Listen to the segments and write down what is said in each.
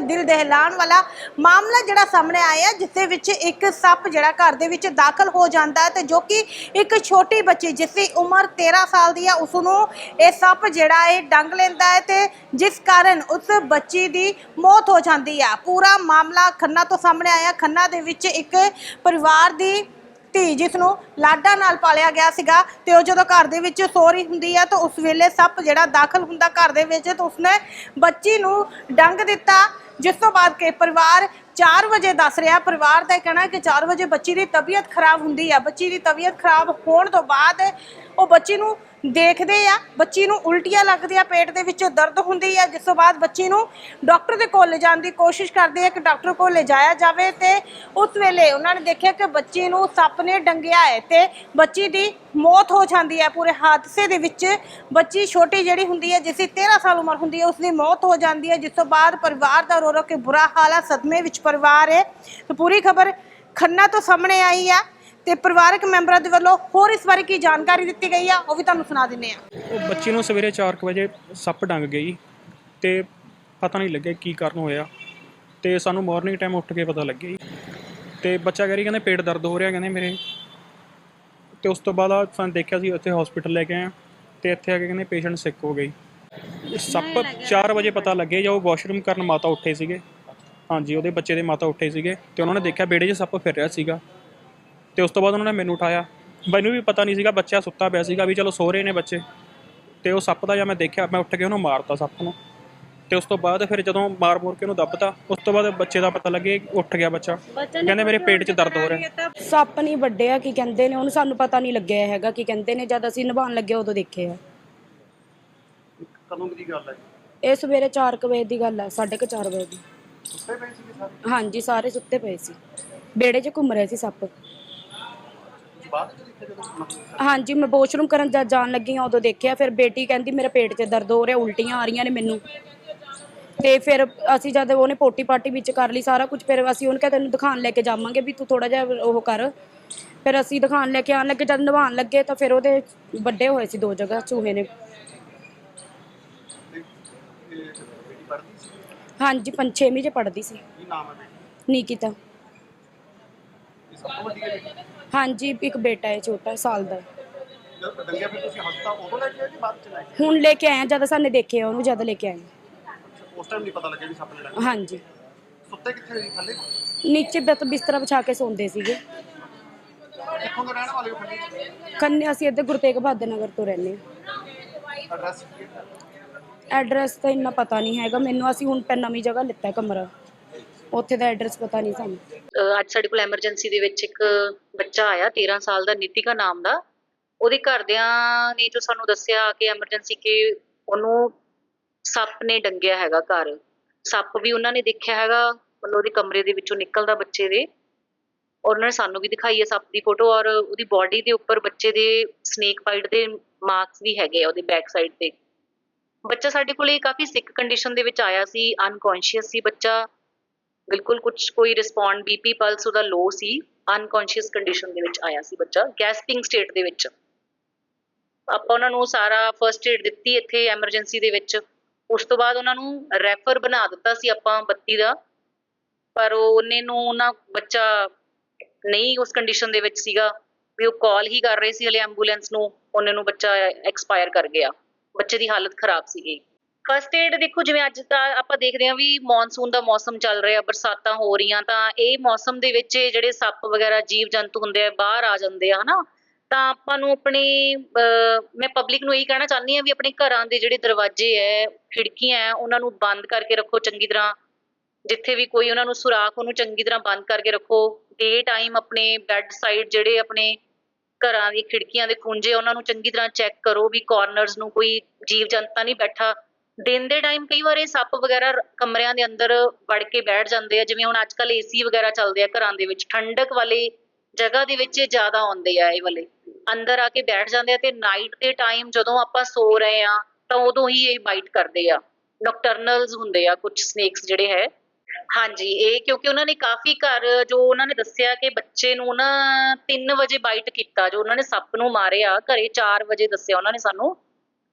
ਦਿਲ ਦਹਿਲਾਣ ਵਾਲਾ ਮਾਮਲਾ ਜਿਹੜਾ ਸਾਹਮਣੇ ਆਇਆ ਜਿਸ ਦੇ ਵਿੱਚ ਇੱਕ ਸੱਪ ਜਿਹੜਾ ਘਰ ਦੇ ਵਿੱਚ ਦਾਖਲ ਹੋ ਜਾਂਦਾ ਹੈ ਤੇ ਜੋ ਕਿ ਇੱਕ ਛੋਟੀ ਬੱਚੀ, ਜਿਸ ਦੀ ਉਮਰ 13 ਸਾਲ ਦੀ ਹੈ ਉਸ ਨੂੰ ਇਹ ਸੱਪ ਜਿਹੜਾ ਹੈ ਡੰਗ ਲੈਂਦਾ ਹੈ ਤੇ ਜਿਸ ਕਾਰਨ ਉਸ ਬੱਚੀ ਦੀ ਮੌਤ ਹੋ ਜਾਂਦੀ ਹੈ। ਪੂਰਾ ਮਾਮਲਾ ਖੰਨਾ ਤੋਂ ਸਾਹਮਣੇ ਆਇਆ। ਖੰਨਾ ਦੇ ਵਿੱਚ ਇੱਕ ਪਰਿਵਾਰ ਦੀ ਧੀ ਜਿਸ ਨੂੰ ਲਾਡਾ ਨਾਲ ਪਾਲਿਆ ਗਿਆ ਸੀਗਾ ਤੇ ਉਹ ਜਦੋਂ ਘਰ ਦੇ ਵਿੱਚ ਸੋ ਹੁੰਦੀ ਹੈ ਤਾਂ ਉਸ ਵੇਲੇ ਸੱਪ ਜਿਹੜਾ ਦਾਖਲ ਹੁੰਦਾ ਘਰ ਦੇ ਵਿੱਚ ਤਾਂ ਉਸਨੇ ਬੱਚੀ ਨੂੰ ਡੰਗ ਦਿੱਤਾ। ਜਿਸ ਤੋਂ ਬਾਅਦ ਕਿ ਪਰਿਵਾਰ 4 ਵਜੇ ਦੱਸ ਰਿਹਾ, ਪਰਿਵਾਰ ਦਾ ਕਹਿਣਾ ਹੈ ਕਿ 4 ਵਜੇ ਬੱਚੀ ਦੀ ਤਬੀਅਤ ਖਰਾਬ ਹੁੰਦੀ ਹੈ ਬੱਚੀ ਦੀ ਤਬੀਅਤ ਖਰਾਬ ਹੋਣ ਤੋਂ ਬਾਅਦ ਉਹ ਬੱਚੀ ਨੂੰ ਦੇਖਦੇ ਆ, ਬੱਚੀ ਨੂੰ ਉਲਟੀਆਂ ਲੱਗਦੀਆਂ ਪੇਟ ਦੇ ਵਿੱਚ ਦਰਦ ਹੁੰਦੀ ਹੈ ਜਿਸ ਤੋਂ ਬਾਅਦ ਬੱਚੀ ਨੂੰ ਡਾਕਟਰ ਦੇ ਕੋਲ ਲਿਜਾਣ ਦੀ ਕੋਸ਼ਿਸ਼ ਕਰਦੇ ਆ ਕਿ ਡਾਕਟਰ ਕੋਲ ਲਿਜਾਇਆ ਜਾਵੇ ਤੇ ਉਸ ਵੇਲੇ ਉਹਨਾਂ ਨੇ ਦੇਖਿਆ ਕਿ ਬੱਚੀ ਨੂੰ ਸੱਪ ਨੇ ਡੰਗਿਆ ਹੈ ਤੇ ਬੱਚੀ ਦੀ ਮੌਤ ਹੋ ਜਾਂਦੀ ਹੈ। ਪੂਰੇ ਹਾਦਸੇ ਦੇ ਵਿੱਚ ਬੱਚੀ ਛੋਟੀ ਜਿਹੜੀ ਹੁੰਦੀ ਹੈ, ਜਿਸ ਦੀ 13 ਸਾਲ ਉਮਰ ਹੁੰਦੀ ਹੈ, ਉਸ ਦੀ ਮੌਤ ਹੋ ਜਾਂਦੀ ਹੈ, ਜਿਸ ਤੋਂ ਬਾਅਦ ਪਰਿਵਾਰ ਦਾ ਰੋ ਰੋ ਕੇ ਬੁਰਾ ਹਾਲ ਆ, ਸਦਮੇ ਵਿੱਚ ਪਰਿਵਾਰ ਹੈ। ਪੂਰੀ ਖਬਰ ਖੰਨਾ ਤੋਂ ਸਾਹਮਣੇ ਆਈ ਆ। ਤੇ ਪਰਿਵਾਰਕ ਮੈਂਬਰਾਂ ਦੇ ਵੱਲੋਂ ਹੋਰ ਇਸ ਬਾਰੇ ਕੀ ਜਾਣਕਾਰੀ ਦਿੱਤੀ ਗਈ ਆ, ਉਹ ਵੀ ਤੁਹਾਨੂੰ ਸੁਣਾ ਦਿੰਨੇ ਆ। ਉਹ ਬੱਚੀ ਨੂੰ ਸਵੇਰੇ 4 ਵਜੇ ਸੱਪ ਡੰਗ ਗਈ ਤੇ ਪਤਾ ਨਹੀਂ ਲੱਗਿਆ ਕੀ ਕਾਰਨ ਹੋਇਆ ਤੇ ਸਾਨੂੰ ਮਾਰਨਿੰਗ ਟਾਈਮ ਉੱਠ ਕੇ ਪਤਾ ਲੱਗਿਆ ਜੀ। ਤੇ ਬੱਚਾ ਕਹਿ ਰਹੀ, ਕਹਿੰਦੇ ਪੇਟ ਦਰਦ ਹੋ ਰਿਹਾ, ਕਹਿੰਦੇ ਮੇਰੇ। ਤੇ ਉਸ ਤੋਂ ਬਾਅਦ ਆ ਸਾਨੂੰ ਦੇਖਿਆ ਸੀ, ਉੱਥੇ ਹਸਪੀਟਲ ਲੈ ਕੇ ਆਏ ਹਾਂ ਤੇ ਇੱਥੇ ਆ ਕੇ ਕਹਿੰਦੇ ਪੇਸ਼ੈਂਟ ਸਿੱਕ ਹੋ ਗਈ ਸੱਪ 4 ਵਜੇ ਪਤਾ ਲੱਗੇ ਉਹ ਵਾਸ਼ਰੂਮ ਕਰਨ ਮਾਤਾ ਉੱਠੇ ਸੀਗੇ। ਹਾਂਜੀ, ਉਹਦੇ ਬੱਚੇ ਦੇ ਮਾਤਾ ਉੱਠੇ ਸੀਗੇ ਤੇ ਉਹਨਾਂ ਨੇ ਦੇਖਿਆ ਬੇੜੇ 'ਚ ਸੱਪ ਫਿਰ ਰਿਹਾ ਸੀਗਾ। ਤੇ ਉਸ ਤੋਂ ਬਾਅਦ ਉਹਨਾਂ ਨੇ ਮੈਨੂੰ ਉਠਾਇਆ। ਮੈਨੂੰ ਵੀ ਪਤਾ ਨਹੀਂ ਸੀਗਾ ਬੱਚਾ ਸੁੱਤਾ ਪਿਆ ਸੀਗਾ ਵੀ ਚਲੋ ਸੋ ਰਹੇ ਨੇ ਬੱਚੇ। ਤੇ ਉਹ ਸੱਪ ਦਾ ਜਾਂ ਮੈਂ ਦੇਖਿਆ ਮੈਂ ਉੱਠ ਕੇ ਉਹਨੂੰ ਮਾਰਤਾ ਸੱਪ ਨੂੰ। ਤੇ ਉਸ ਤੋਂ ਬਾਅਦ ਫਿਰ ਜਦੋਂ ਮਾਰ ਮੋਰ ਕੇ ਉਹਨੂੰ ਦੱਬਤਾ ਉਸ ਤੋਂ ਬਾਅਦ ਬੱਚੇ ਦਾ ਪਤਾ ਲੱਗੇ ਉੱਠ ਗਿਆ ਬੱਚਾ। ਕਹਿੰਦੇ ਮੇਰੇ ਪੇਟ 'ਚ ਦਰਦ ਹੋ ਰਿਹਾ। ਸੱਪ ਨਹੀਂ ਵੱਡਿਆ ਕੀ ਕਹਿੰਦੇ ਨੇ? ਉਹਨੂੰ ਸਾਨੂੰ ਪਤਾ ਨਹੀਂ ਲੱਗਿਆ ਹੈਗਾ ਕੀ ਕਹਿੰਦੇ ਨੇ? ਜਦ ਅਸੀਂ ਨਿਭਾਉਣ ਲੱਗੇ ਉਦੋਂ ਦੇਖਿਆ। ਕਦੋਂ ਦੀ ਗੱਲ ਹੈ ਇਹ ਸਵੇਰੇ 4 ਵਜੇ ਦੀ ਗੱਲ ਹੈ 4:30 ਵਜੇ ਦੀ। ਸੁੱਤੇ ਪਏ ਸੀ ਸਾਰੇ? ਹਾਂਜੀ ਸਾਰੇ ਸੁੱਤੇ ਪਏ ਸੀ। ਬੇੜੇ 'ਚ ਘੁੰਮ ਰਹੇ ਸੀ ਸੱਪ। ਬਾਅਦ ਵਿੱਚ ਦੇਖਿਆ ਜਦੋਂ ਹਾਂਜੀ ਮੈਂ ਵਾਸ਼ਰੂਮ ਕਰਨ ਜਦ ਜਾਣ ਲੱਗੀ ਹਾਂ ਉਦੋਂ ਦੇਖਿਆ ਫਿਰ ਬੇਟੀ ਕਹਿੰਦੀ ਮੇਰੇ ਪੇਟ 'ਚ ਦਰਦ ਹੋ ਰਿਹਾ ਉਲਟੀਆਂ ਆ ਰਹੀਆਂ ਨੇ ਮੈਨੂੰ। ਤੇ ਫਿਰ ਅਸੀਂ ਜਦ ਉਹਨੇ ਪੋਟੀ ਪਾਟੀ ਵਿੱਚ ਕਰ ਲਈ ਸਾਰਾ ਕੁਝ ਫਿਰ ਅਸੀਂ ਉਹਨੂੰ ਕਿਹਾ ਤੈਨੂੰ ਦਿਖਾਣ ਲੈ ਕੇ ਜਾਵਾਂਗੇ ਵੀ ਤੂੰ ਥੋੜਾ ਜਿਹਾ ਉਹ ਕਰ। ਫਿਰ ਅਸੀਂ ਦਿਖਾਣ ਲੈ ਕੇ ਆਣ ਲੱਗੇ ਜਦ ਨਵਾਉਣ ਲੱਗੇ ਤਾਂ ਫਿਰ ਉਹਦੇ ਵੱਡੇ ਹੋਏ ਸੀ ਦੋ ਜਗ੍ਹਾ ਚੂਹੇ ਨੇ। ਇਹ ਬੇਟੀ ਪੜ੍ਹਦੀ ਸੀ ਹਾਂਜੀ ਪੰਜ ਛੇਵੀਂ 'ਚ ਪੜ੍ਹਦੀ ਸੀ। ਕੀ ਨਾਮ ਹੈ ਬੇਟੀ? ਨਿਕਿਤਾ। ਇਹ ਸਭ ਤੋਂ ਵੱਡੀ ਹੈ ਬੇਟੀ ਹਾਂਜੀ ਇੱਕ ਬੇਟਾ ਹੈ ਛੋਟਾ ਸਾਲ ਦਾ। ਜਦ ਡੰਗਿਆ ਫਿਰ ਤੁਸੀਂ ਹਸਪਤਾਲ ਉਦੋਂ ਲੈ ਕੇ ਆਏ ਜੀ ਬਾਅਦ ਚ ਲੈ ਕੇ ਹੁਣ ਲੈ ਕੇ ਆਏ ਜਦ ਸਾਨੇ ਦੇਖਿਆ ਉਹਨੂੰ ਜਦ ਲੈ ਕੇ ਆਏ? ਉਸ ਟਾਈਮ ਨਹੀਂ ਪਤਾ ਲੱਗਿਆ ਵੀ ਸੱਪ ਡੰਗਿਆ। ਹਾਂਜੀ। ਸੁੱਤੇ ਕਿੱਥੇ ਜੀ ਥੱਲੇ? ਨੀਚੇ ਬਿਤ ਬਿਸਤਰਾ ਵਿਛਾ ਕੇ ਸੌਂਦੇ ਸੀਗੇ। ਕਿੱਥੋਂ ਦੇ ਰਹਿਣ ਵਾਲੇ ਹੋ ਖੰਡੀ ਕੰਨੇ ਅਸੀਂ ਇੱਥੇ ਗੁਰੂ ਤੇਗ ਬਹਾਦਰ ਨਗਰ ਤੋਂ ਰਹਿੰਦੇ ਹਾਂ। ਐਡਰੈਸ ਐਡਰੈਸ ਤਾਂ ਇੰਨਾ ਪਤਾ ਨਹੀਂ ਹੈਗਾ। ਮੈਨੂੰ ਅਸੀਂ ਹੁਣ ਪੈ ਨਵੀਂ ਜਗ੍ਹਾ ਲਿੱਤਾ ਹੈ ਕਮਰਾ। ਉੱਥੇ ਦਾ ਐਡਰੈਸ ਪਤਾ ਨਹੀਂ ਸਾਨੂੰ। ਅਹ ਅੱਜ ਸਾਡੇ ਕੋਲ ਐਮਰਜੈਂਸੀ ਦੇ ਵਿੱਚ ਇੱਕ ਬੱਚਾ ਆਇਆ 13 ਸਾਲ ਦਾ ਨੀਤਿਕਾ ਨਾਮ ਦਾ। ਉਹਦੇ ਘਰਦਿਆਂ ਨੇ ਜੋ ਸਾਨੂੰ ਦੱਸਿਆ ਕਿ ਐਮਰਜੈਂਸੀ ਕਿ ਉਹਨੂੰ ਸੱਪ ਨੇ ਡੰਗਿਆ ਹੈਗਾ ਘਰ। ਸੱਪ ਵੀ ਉਹਨਾਂ ਨੇ ਦੇਖਿਆ ਹੈਗਾ, ਮਤਲਬ ਉਹਦੇ ਕਮਰੇ ਦੇ ਵਿੱਚੋਂ ਨਿਕਲਦਾ ਬੱਚੇ ਦੇ। ਔਰ ਉਹਨਾਂ ਨੇ ਸਾਨੂੰ ਵੀ ਦਿਖਾਈ ਹੈ ਸੱਪ ਦੀ ਫੋਟੋ ਔਰ ਉਹਦੀ ਬਾਡੀ ਦੇ ਉੱਪਰ ਬੱਚੇ ਦੇ ਸਨੇਕ ਬਾਈਟ ਦੇ ਮਾਰਕਸ ਵੀ ਹੈਗੇ ਆ ਉਹਦੇ ਬੈਕ ਸਾਈਡ ਤੇ। ਬੱਚਾ ਸਾਡੇ ਕੋਲੇ ਕਾਫੀ ਸਿਕ ਕੰਡੀਸ਼ਨ ਦੇ ਵਿੱਚ ਆਇਆ ਸੀ ਅਨਕੌਂਸ਼ੀਅਸ ਸੀ ਬੱਚਾ। ਬਿਲਕੁਲ ਕੁਝ ਕੋਈ ਰਿਸਪੌਂਡ ਬੀਪੀ ਪਲਸ ਉਹਦਾ ਲੋ ਸੀ ਅਨਕੌਂਸ਼ੀਅਸ ਕੰਡੀਸ਼ਨ ਦੇ ਵਿੱਚ ਆਇਆ ਸੀ ਬੱਚਾ ਗੈਸਪਿੰਗ ਸਟੇਟ ਦੇ ਵਿੱਚ। ਆਪਾਂ ਉਹਨਾਂ ਨੂੰ ਸਾਰਾ ਫਰਸਟ ਏਡ ਦਿੱਤੀ ਇੱਥੇ ਐਮਰਜੈਂਸੀ ਦੇ ਵਿੱਚ। ਉਸ ਤੋਂ ਬਾਅਦ ਉਹਨਾਂ ਨੂੰ ਰੈਫਰ ਬਣਾ ਦਿੱਤਾ ਸੀ ਆਪਾਂ 32 ਦਾ। ਪਰ ਉਹਨੇ ਨੂੰ ਉਹਨਾਂ ਬੱਚਾ ਨਹੀਂ ਉਸ ਕੰਡੀਸ਼ਨ ਦੇ ਵਿੱਚ ਸੀਗਾ, ਵੀ ਉਹ ਕਾਲ ਹੀ ਕਰ ਰਹੇ ਸੀ ਹਲੇ ਐਂਬੂਲੈਂਸ ਨੂੰ, ਉਹਨੇ ਨੂੰ ਬੱਚਾ ਐਕਸਪਾਇਰ ਕਰ ਗਿਆ। ਬੱਚੇ ਦੀ ਹਾਲਤ ਖਰਾਬ ਸੀਗੀ। ਫਸਟ ਏਡ ਦੇਖੋ, ਜਿਵੇਂ ਅੱਜ ਤਾਂ ਆਪਾਂ ਦੇਖਦੇ ਹਾਂ ਵੀ ਮੌਨਸੂਨ ਦਾ ਮੌਸਮ ਚੱਲ ਰਿਹਾ, ਬਰਸਾਤਾਂ ਹੋ ਰਹੀਆਂ, ਤਾਂ ਇਹ ਮੌਸਮ ਦੇ ਵਿੱਚ ਜਿਹੜੇ ਸੱਪ ਵਗੈਰਾ ਜੀਵ ਜੰਤੂ ਹੁੰਦੇ ਆ, ਬਾਹਰ ਆ ਜਾਂਦੇ ਆ, ਹਨਾ? ਤਾਂ ਆਪਾਂ ਨੂੰ ਆਪਣੇ ਮੈਂ ਪਬਲਿਕ ਨੂੰ ਇਹੀ ਕਹਿਣਾ ਚਾਹੁੰਦੀ ਹਾਂ ਵੀ ਆਪਣੇ ਘਰਾਂ ਦੇ ਜਿਹੜੇ ਦਰਵਾਜ਼ੇ ਐ, ਖਿੜਕੀਆਂ ਐ, ਉਹਨਾਂ ਨੂੰ ਬੰਦ ਕਰਕੇ ਰੱਖੋ ਚੰਗੀ ਤਰ੍ਹਾਂ। ਜਿੱਥੇ ਵੀ ਕੋਈ ਉਹਨਾਂ ਨੂੰ ਸੁਰਾਖ, ਉਹਨੂੰ ਚੰਗੀ ਤਰ੍ਹਾਂ ਬੰਦ ਕਰਕੇ ਰੱਖੋ। ਡੇ ਟਾਈਮ ਆਪਣੇ ਬੈੱਡ ਸਾਈਡ ਜਿਹੜੇ ਆਪਣੇ ਘਰਾਂ ਦੀ ਖਿੜਕੀਆਂ ਦੇ ਖੁੰਝੇ, ਉਹਨਾਂ ਨੂੰ ਚੰਗੀ ਤਰ੍ਹਾਂ ਚੈੱਕ ਕਰੋ ਵੀ ਕਾਰਨਰਸ ਨੂੰ ਕੋਈ ਜੀਵ ਜੰਤਾ ਨਹੀਂ ਬੈਠਾ। ਦਿਨ ਦੇ ਟਾਈਮ ਕਈ ਵਾਰ ਇਹ ਸੱਪ ਵਗੈਰਾ ਕਮਰਿਆਂ ਦੇ ਅੰਦਰ ਵੜ ਕੇ ਬੈਠ ਜਾਂਦੇ ਆ, ਜਿਵੇਂ ਹੁਣ ਅੱਜ ਕੱਲ ਏਸੀ ਵਗੈਰਾ ਚੱਲਦੇ ਆ ਘਰਾਂ ਦੇ ਵਿੱਚ, ਠੰਡਕ ਵਾਲੀ ਜਗ੍ਹਾ ਦੇ ਵਿੱਚ ਜ਼ਿਆਦਾ ਆਉਂਦੇ ਆ ਇਹ ਵਾਲੇ। ਅੰਦਰ ਆ ਕੇ ਬੈਠ ਜਾਂਦੇ ਆ ਤੇ ਨਾਈਟ ਦੇ ਟਾਈਮ ਜਦੋਂ ਆਪਾਂ ਸੋ ਰਹੇ ਆ, ਤਾਂ ਉਦੋਂ ਹੀ ਇਹ ਬਾਈਟ ਕਰਦੇ ਆ। ਨੋਕਟਰਨਲਸ ਹੁੰਦੇ ਆ ਕੁਝ ਸਨੇਕਸ ਜਿਹੜੇ ਹੈ। ਹਾਂਜੀ, ਇਹ ਕਿਉਂਕਿ ਉਹਨਾਂ ਨੇ ਕਾਫੀ ਘਰ, ਜੋ ਉਹਨਾਂ ਨੇ ਦੱਸਿਆ ਕਿ ਬੱਚੇ ਨੂੰ ਨਾ 3 ਵਜੇ ਬਾਈਟ ਕੀਤਾ, ਜੋ ਉਹਨਾਂ ਨੇ ਸੱਪ ਨੂੰ ਮਾਰਿਆ, ਘਰੇ 4 ਵਜੇ ਦੱਸਿਆ ਉਹਨਾਂ ਨੇ ਸਾਨੂੰ।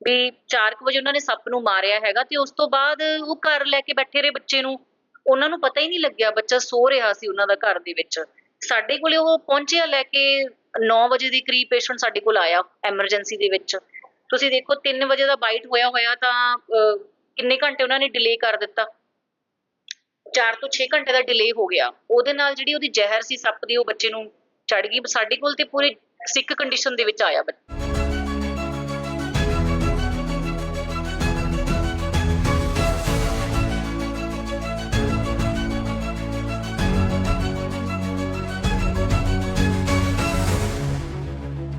ਵੀ 4 ਵਜੇ ਉਹਨਾਂ ਨੇ ਸੱਪ ਨੂੰ ਮਾਰਿਆ ਹੈਗਾ ਤੇ ਉਸ ਤੋਂ ਬਾਅਦ ਉਹ ਘਰ ਲੈ ਕੇ ਬੈਠੇ ਰਹੇ ਬੱਚੇ ਨੂੰ। ਉਹਨਾਂ ਨੂੰ ਪਤਾ ਹੀ ਨਹੀਂ ਲੱਗਿਆ, ਬੱਚਾ ਸੋ ਰਿਹਾ ਸੀ ਉਹਨਾਂ ਦਾ ਘਰ ਦੇ ਵਿੱਚ। ਸਾਡੇ ਕੋਲੇ ਉਹ ਪਹੁੰਚਿਆ ਲੈ ਕੇ 9 ਵਜੇ ਦੇ ਕਰੀਬ ਪੇਸ਼ੈਂਟ ਸਾਡੇ ਕੋਲ ਆਇਆ ਐਮਰਜੈਂਸੀ ਦੇ ਵਿੱਚ। ਤੁਸੀਂ ਦੇਖੋ 3 ਵਜੇ ਦਾ ਬਾਈਟ ਹੋਇਆ ਹੋਇਆ ਤਾਂ ਕਿੰਨੇ ਘੰਟੇ ਉਹਨਾਂ ਨੇ ਡਿਲੇ ਕਰ ਦਿੱਤਾ? 4 ਤੋਂ 6 ਘੰਟੇ ਦਾ ਡਿਲੇ ਹੋ ਗਿਆ। ਉਹਦੇ ਨਾਲ ਜਿਹੜੀ ਉਹਦੀ ਜ਼ਹਿਰ ਸੀ ਸੱਪ ਦੀ ਉਹ ਬੱਚੇ ਨੂੰ ਚੜ ਗਈ। ਸਾਡੇ ਕੋਲ ਤੇ ਪੂਰੇ ਸਿੱਕ ਕੰਡੀਸ਼ਨ ਦੇ ਵਿੱਚ ਆਇਆ ਬੱਚਾ।